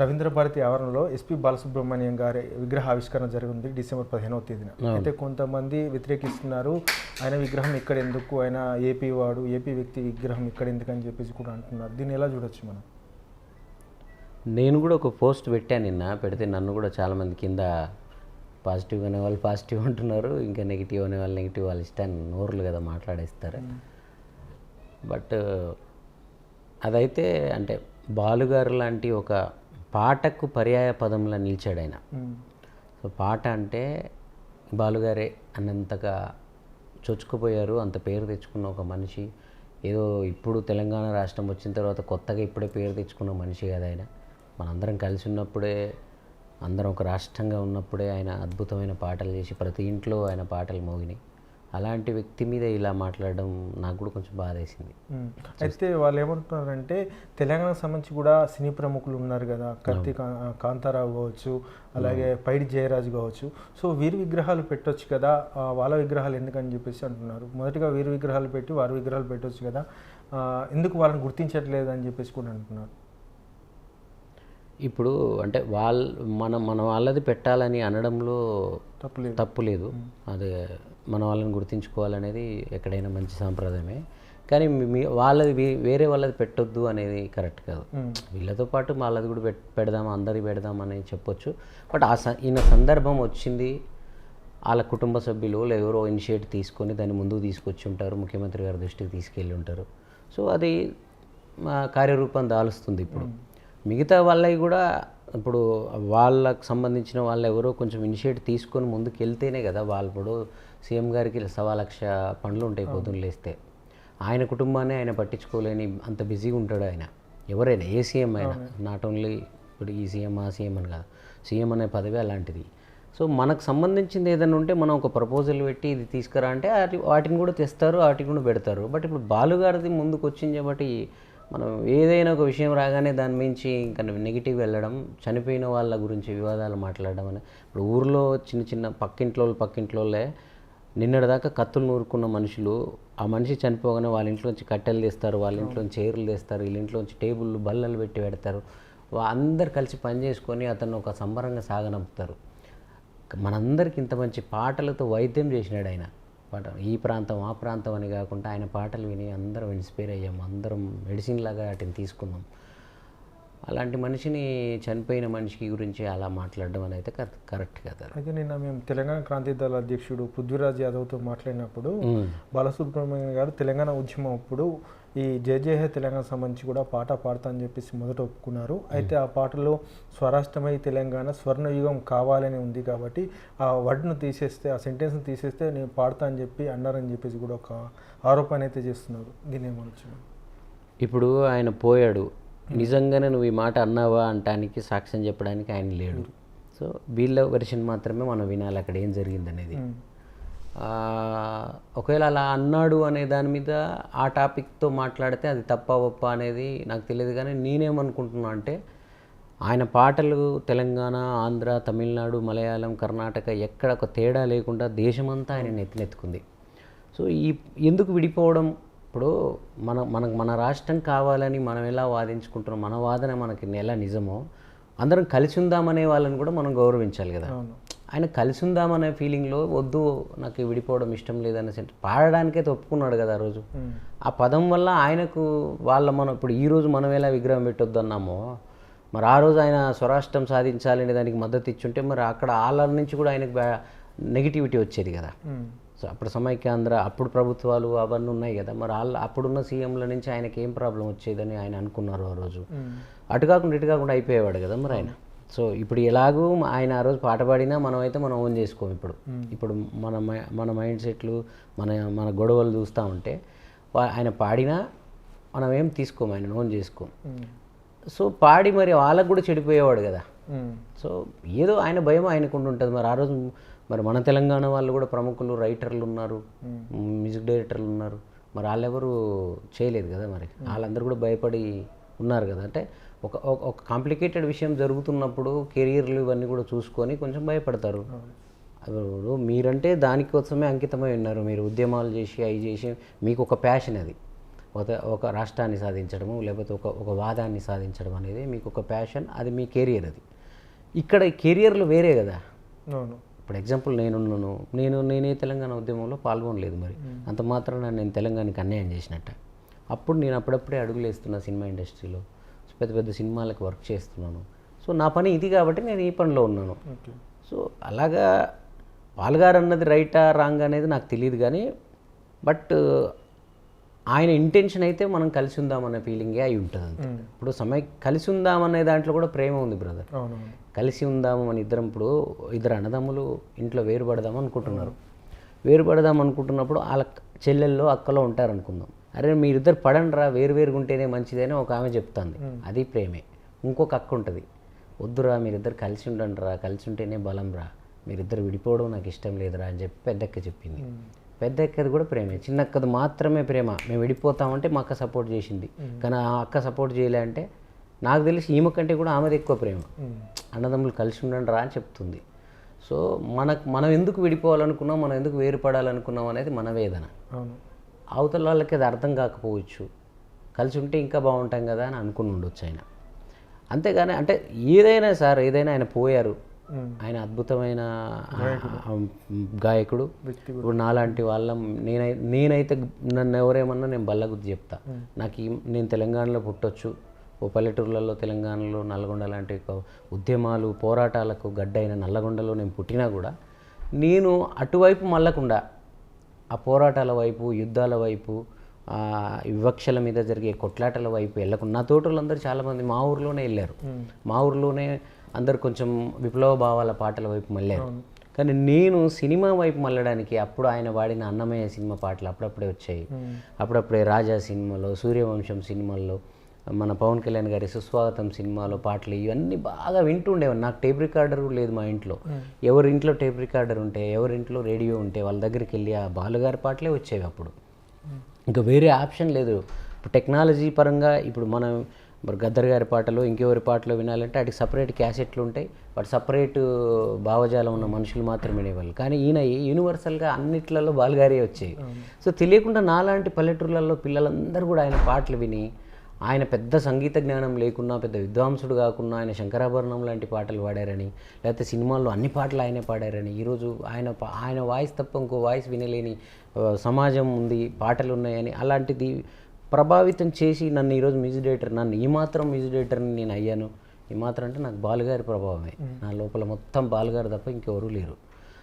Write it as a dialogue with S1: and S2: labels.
S1: రవీంద్ర భారతి ఆవరణలో ఎస్పీ బాలసుబ్రహ్మణ్యం గారి విగ్రహ ఆవిష్కరణ జరిగింది డిసెంబర్ పదిహేనవ తేదీన. అయితే కొంతమంది వ్యతిరేకిస్తున్నారు. ఆయన విగ్రహం ఇక్కడ ఎందుకు? ఆయన ఏపీ వాడు ఏపీ వ్యక్తి విగ్రహం ఇక్కడ ఎందుకు అని చెప్పేసి కూడా అంటున్నారు. దీన్ని ఎలా చూడొచ్చు మనం?
S2: నేను కూడా ఒక పోస్ట్ పెట్టాను నిన్న. పెడితే నన్ను కూడా చాలామంది కింద పాజిటివ్ అనే వాళ్ళు పాజిటివ్ అంటున్నారు ఇంకా నెగిటివ్ అనే వాళ్ళు నెగిటివ్ వాళ్ళ ఇష్టాన్ని నోరులు కదా మాట్లాడేస్తారు. బట్ అదైతే అంటే బాలుగారు లాంటి ఒక పాటకు పర్యాయ పదంలో నిలిచాడు ఆయన సో పాట అంటే బాలుగారే అన్నంతగా చొచ్చుకుపోయారు అంత పేరు తెచ్చుకున్న ఒక మనిషి. ఏదో ఇప్పుడు తెలంగాణ రాష్ట్రం వచ్చిన తర్వాత కొత్తగా ఇప్పుడే పేరు తెచ్చుకున్న మనిషి కదా ఆయన. మనందరం కలిసి ఉన్నప్పుడే అందరం ఒక రాష్ట్రంగా ఉన్నప్పుడే ఆయన అద్భుతమైన పాటలు చేసి ప్రతి ఇంట్లో ఆయన పాటలు మోగినాయి. అలాంటి వ్యక్తి మీద ఇలా మాట్లాడడం నాకు కూడా కొంచెం బాధ వేసింది.
S1: అయితే వాళ్ళు ఏమంటున్నారంటే తెలంగాణకు సంబంధించి కూడా సినీ ప్రముఖులు ఉన్నారు కదా కత్తి కా- కాంతారావు కావచ్చు అలాగే పైడి జయరాజు కావచ్చు. సో వీరి విగ్రహాలు పెట్టొచ్చు కదా వాళ్ళ విగ్రహాలు ఎందుకని చెప్పేసి అంటున్నారు. మొదటిగా వీరి విగ్రహాలు పెట్టి వారి విగ్రహాలు పెట్టొచ్చు కదా ఎందుకు వాళ్ళని గుర్తించట్లేదు అని చెప్పేసి కూడా అంటున్నారు.
S2: ఇప్పుడు అంటే వాళ్ళ మన మన వాళ్ళది పెట్టాలని అనడంలో
S1: తప్పలేదు.
S2: తప్పు లేదు అదే మన వాళ్ళని గుర్తించుకోవాలనేది ఎక్కడైనా మంచి సాంప్రదాయమే. కానీ మీ- వాళ్ళది వేరే వాళ్ళది పెట్టొద్దు అనేది కరెక్ట్ కాదు. వీళ్ళతో పాటు వాళ్ళది కూడా పెట్ పెడదాం అందరి పెడదాం అని చెప్పొచ్చు. బట్ ఆ ఈయన సందర్భం వచ్చింది. వాళ్ళ కుటుంబ సభ్యులు ఎవరో ఇనిషియేట్ తీసుకొని దాన్ని ముందుకు తీసుకొచ్చి ఉంటారు. ముఖ్యమంత్రి గారి దృష్టికి తీసుకెళ్ళి ఉంటారు. సో అది మా కార్యరూపం దాలుస్తుంది ఇప్పుడు. మిగతా వాళ్ళవి కూడా ఇప్పుడు వాళ్ళకు సంబంధించిన వాళ్ళు ఎవరో కొంచెం ఇనిషియేట్ తీసుకొని ముందుకు వెళ్తేనే కదా వాళ్ళు ఇప్పుడు సీఎం గారికి సవా లక్ష పనులు ఉంటాయి పొద్దున్న లేస్తే. ఆయన కుటుంబాన్ని ఆయన పట్టించుకోలేని అంత బిజీగా ఉంటాడు ఆయన. ఎవరైనా ఏ సీఎం అయినా. నాట్ ఓన్లీ ఇప్పుడు ఈ సీఎం ఆ సీఎం అని కాదు. సీఎం అనే పదవి అలాంటిది. సో మనకు సంబంధించింది ఏదైనా ఉంటే మనం ఒక ప్రపోజల్ పెట్టి ఇది తీసుకురా అంటే వాటి- వాటిని కూడా తెస్తారు వాటిని కూడా పెడతారు. బట్ ఇప్పుడు బాలుగారిది ముందుకు వచ్చింది కాబట్టి మనం ఏదైనా ఒక విషయం రాగానే దాని మించి ఇంకా నెగిటివ్ వెళ్ళడం చనిపోయిన వాళ్ళ గురించి వివాదాలు మాట్లాడడం అని ఇప్పుడు ఊర్లో చిన్న చిన్న పక్కింట్లో పక్కింట్లోలే నిన్నటిదాకా కత్తులు నూరుకున్న మనుషులు ఆ మనిషి చనిపోగానే వాళ్ళ ఇంట్లోంచి కట్టెలు తీస్తారు వాళ్ళ ఇంట్లోంచి చైర్లు తీస్తారు వీళ్ళ ఇంట్లోంచి టేబుల్ బల్లలు పెట్టి పెడతారు. అందరు కలిసి పని చేసుకొని అతను ఒక సంబరంగా సాగనంపుతారు. మనందరికి ఇంత మంచి పాటలతో వైద్యం చేసినాడు ఆయన. పాట ఈ ప్రాంతం ఆ ప్రాంతం అని కాకుండా ఆయన పాటలు విని అందరం ఇన్స్పైర్ అయ్యాం. అందరం మెడిసిన్ లాగా వాటిని తీసుకున్నాం. అలాంటి మనిషిని చనిపోయిన మనిషికి గురించి అలా మాట్లాడడం అనేది కరెక్ట్ కరెక్ట్ కదా
S1: అయితే నిన్న మేము తెలంగాణ క్రాంతి దళ అధ్యక్షుడు పృథ్వీరాజ్ యాదవ్తో మాట్లాడినప్పుడు బాలసుబ్రహ్మణ్యం గారు తెలంగాణ ఉద్యమం అప్పుడు ఈ జయ జయ హే తెలంగాణ సంబంధించి కూడా పాట పాడతా అని చెప్పేసి మొదట ఒప్పుకున్నారు. అయితే ఆ పాటలో స్వరాష్ట్రమై తెలంగాణ స్వర్ణయుగం కావాలని ఉంది కాబట్టి ఆ వర్డ్ను తీసేస్తే ఆ సెంటెన్స్ని తీసేస్తే నేను పాడతా అని చెప్పి అన్నారని చెప్పేసి కూడా ఒక ఆరోపణ అయితే చేస్తున్నారు. దీని ఏమనొచ్చు
S2: ఇప్పుడు ఆయన పోయాడు. నిజంగానే నువ్వు ఈ మాట అన్నావా అంటానికి సాక్ష్యం చెప్పడానికి ఆయన లేడు. సో వీళ్ళ వెర్షన్ మాత్రమే మనం వినాలి అక్కడ ఏం జరిగిందనేది. ఒకవేళ అలా అన్నాడు అనే దాని మీద ఆ టాపిక్తో మాట్లాడితే అది తప్ప ఒప్ప అనేది నాకు తెలియదు కానీ నేనేమనుకుంటున్నా అంటే ఆయన పాటలు తెలంగాణ ఆంధ్ర తమిళనాడు మలయాళం కర్ణాటక ఎక్కడ ఒక తేడా లేకుండా దేశమంతా ఆయన నెత్తినెత్తుకుంది సో ఈ ఎందుకు విడిపోవడం? ఇప్పుడు మన మనకు మన రాష్ట్రం కావాలని మనం ఎలా వాదించుకుంటున్నాం? మన వాదన మనకి ఎలా నిజమో అందరం కలిసి ఉందామనే వాళ్ళని కూడా మనం గౌరవించాలి కదా. ఆయన కలిసి ఉందామనే ఫీలింగ్లో వద్దు నాకు విడిపోవడం ఇష్టం లేదనే సెంట్ పాడడానికైతే ఒప్పుకున్నాడు కదా ఆ రోజు. ఆ పదం వల్ల ఆయనకు వాళ్ళ మనం ఇప్పుడు ఈ రోజు మనం ఎలా విగ్రహం పెట్టొద్దు అన్నామో మరి ఆ రోజు ఆయన స్వరాష్ట్రం సాధించాలనే దానికి మద్దతు ఇచ్చుంటే మరి అక్కడ వాళ్ళ నుంచి కూడా ఆయనకు నెగిటివిటీ వచ్చేది కదా. సో అప్పుడు సమైక్యాంధ్ర అప్పుడు ప్రభుత్వాలు అవన్నీ ఉన్నాయి కదా మరి వాళ్ళ అప్పుడున్న సీఎంల నుంచి ఆయనకి ఏం ప్రాబ్లం వచ్చేదని ఆయన అనుకున్నారు ఆ రోజు. అటు కాకుండా ఇటు కాకుండా అయిపోయేవాడు కదా మరి ఆయన సో ఇప్పుడు ఎలాగూ ఆయన ఆ రోజు పాట పాడినా మనం అయితే మనం ఓన్ చేసుకోం ఇప్పుడు. ఇప్పుడు మన మై- మన మైండ్ సెట్లు మన మన గొడవలు చూస్తూ ఉంటే ఆయన పాడినా మనం ఏం తీసుకోం ఆయన ఓన్ చేసుకోం. సో పాడి మరి వాళ్ళకు కూడా చెడిపోయేవాడు కదా. సో ఏదో ఆయన భయం ఆయనకు ఉంటుంది. మరి ఆ రోజు మరి మన తెలంగాణ వాళ్ళు కూడా ప్రముఖులు రైటర్లు ఉన్నారు మ్యూజిక్ డైరెక్టర్లు ఉన్నారు. మరి వాళ్ళెవరు చేయలేదు కదా మరి. వాళ్ళందరూ కూడా భయపడి ఉన్నారు కదా. అంటే ఒక ఒక- ఒక కాంప్లికేటెడ్ విషయం జరుగుతున్నప్పుడు కెరియర్లు ఇవన్నీ కూడా చూసుకొని కొంచెం భయపడతారు. ఇప్పుడు మీరంటే దానికోసమే అంకితమై ఉన్నారు. మీరు ఉద్యమాలు చేసి అవి చేసి మీకు ఒక ప్యాషన్ అది. ఒక ఒక రాష్ట్రాన్ని సాధించడము లేకపోతే ఒక ఒక వాదాన్ని సాధించడం అనేది మీకు ఒక ప్యాషన్ అది మీ కెరియర్ అది. ఇక్కడ కెరియర్లు వేరే కదా. ఇప్పుడు ఎగ్జాంపుల్ నేనున్నాను. నేను నేనే తెలంగాణ ఉద్యమంలో పాల్గొనలేదు మరి. అంత మాత్రాన నేను తెలంగాణకి అన్యాయం చేసినట్ట. అప్పుడు నేను అప్పుడప్పుడే అడుగులు వేస్తున్నా సినిమా ఇండస్ట్రీలో. పెద్ద పెద్ద సినిమాలకు వర్క్ చేస్తున్నాను. సో నా పని ఇది కాబట్టి నేను ఈ పనిలో ఉన్నాను. సో అలాగా పాల్గారు అన్నది రైటా రాంగ్ అనేది నాకు తెలియదు కానీ బట్ ఆయన ఇంటెన్షన్ అయితే మనం కలిసి ఉందామనే ఫీలింగే అయి ఉంటుంది అంతే. ఇప్పుడు సమయ కలిసి ఉందామనే దాంట్లో కూడా ప్రేమ ఉంది బ్రదర్. కలిసి ఉందాము మన ఇద్దరం ఇప్పుడు ఇద్దరు అన్నదమ్ములు ఇంట్లో వేరుపడదాం అనుకుంటున్నారు. వేరుపడదాం అనుకుంటున్నప్పుడు వాళ్ళ చెల్లెల్లో అక్కలో ఉంటారు అనుకుందాం అరే మీరిద్దరు పడండిరా వేరు వేరుగా ఉంటేనే మంచిదని ఒక ఆమె చెప్తుంది. అది ప్రేమే. ఇంకొక అక్క ఉంటుంది. వద్దురా మీరిద్దరు కలిసి ఉండండి రా కలిసి ఉంటేనే బలం రా మీరిద్దరు విడిపోవడం నాకు ఇష్టం లేదురా అని చెప్పి పెద్దక్క చెప్పింది. పెద్ద అక్కది కూడా ప్రేమే. చిన్న అక్కది మాత్రమే ప్రేమ. మేము విడిపోతామంటే మా అక్క సపోర్ట్ చేసింది. కానీ ఆ అక్క సపోర్ట్ చేయలే అంటే నాకు తెలిసి ఈమె కంటే కూడా ఆమెది ఎక్కువ ప్రేమ. అన్నదమ్ములు కలిసి ఉండండి రా అని చెప్తుంది. సో మనకు మనం ఎందుకు విడిపోవాలనుకున్నాం మనం ఎందుకు వేరుపడాలనుకున్నాం అనేది మన వేదన.
S1: అవును.
S2: అవతల వాళ్ళకి అది అర్థం కాకపోవచ్చు. కలిసి ఉంటే ఇంకా బాగుంటాం కదా అని అనుకుని ఉండొచ్చు ఆయన. అంతేగాని అంటే ఏదైనా సార్ ఏదైనా ఆయన పోయారు. ఆయన అద్భుతమైన గాయకుడు. ఇప్పుడు నాలాంటి వాళ్ళ నేనై నేనైతే నన్ను ఎవరేమన్నా నేను బల్లగుద్ది చెప్తా. నాకు నేను తెలంగాణలో పుట్టొచ్చు. ఓ పల్లెటూర్లలో తెలంగాణలో నల్గొండ లాంటి ఉద్యమాలు పోరాటాలకు గడ్డైన నల్లగొండలో నేను పుట్టినా కూడా నేను అటువైపు మళ్ళకుండా ఆ పోరాటాల వైపు యుద్ధాల వైపు వివక్షల మీద జరిగే కొట్లాటల వైపు వెళ్ళకుండా నా తోటలందరూ చాలామంది మా ఊర్లోనే వెళ్ళారు. మా ఊర్లోనే అందరు కొంచెం విప్లవ భావాల పాటల వైపు మళ్ళారు. కానీ నేను సినిమా వైపు మళ్ళడానికి అప్పుడు ఆయన వాడిన అన్నమయ్య సినిమా పాటలు అప్పుడప్పుడే వచ్చాయి. అప్పుడప్పుడే రాజా సినిమాలో సూర్యవంశం సినిమాల్లో మన పవన్ కళ్యాణ్ గారి సుస్వాగతం సినిమాలో పాటలు ఇవన్నీ బాగా వింటుండేవాడిని నాకు టేప్ రికార్డర్ లేదు మా ఇంట్లో. ఎవరి ఇంట్లో టేప్ రికార్డర్ ఉంటే ఎవరి ఇంట్లో రేడియో ఉంటే వాళ్ళ దగ్గరికి వెళ్ళి ఆ బాలుగారి పాటలే వచ్చేవి అప్పుడు. ఇంకా వేరే ఆప్షన్ లేదు. ఇప్పుడు టెక్నాలజీ పరంగా ఇప్పుడు మనం మరి గద్దర్ గారి పాటలు ఇంకెవరి పాటలు వినాలంటే వాటికి సపరేట్ క్యాసెట్లు ఉంటాయి. వాటి సపరేట్ భావజాలం ఉన్న మనుషులు మాత్రమే వినేవాళ్ళు. కానీ ఈయన యూనివర్సల్గా అన్నిట్లలో బాలుగారే వచ్చాయి సో తెలియకుండా నాలాంటి పల్లెటూర్లలో పిల్లలందరూ కూడా ఆయన పాటలు విని ఆయన పెద్ద సంగీత జ్ఞానం లేకున్నా పెద్ద విద్వాంసుడు కాకున్నా ఆయన శంకరాభరణం లాంటి పాటలు పాడారని లేకపోతే సినిమాల్లో అన్ని పాటలు ఆయనే పాడారని ఈరోజు ఆయన ఆయన వాయిస్ తప్ప ఇంకో వాయిస్ వినలేని సమాజం ఉంది పాటలు ఉన్నాయని అలాంటిది ప్రభావితం చేసి నన్ను ఈరోజు మ్యూజిక్ డైరెక్టర్ నన్ను ఈ మాత్రం మ్యూజిక్ డైరెక్టర్ని నేను అయ్యాను. ఈ మాత్రం అంటే నాకు బాలుగారి ప్రభావమే. నా లోపల మొత్తం బాలుగారు తప్ప ఇంకెవరూ లేరు.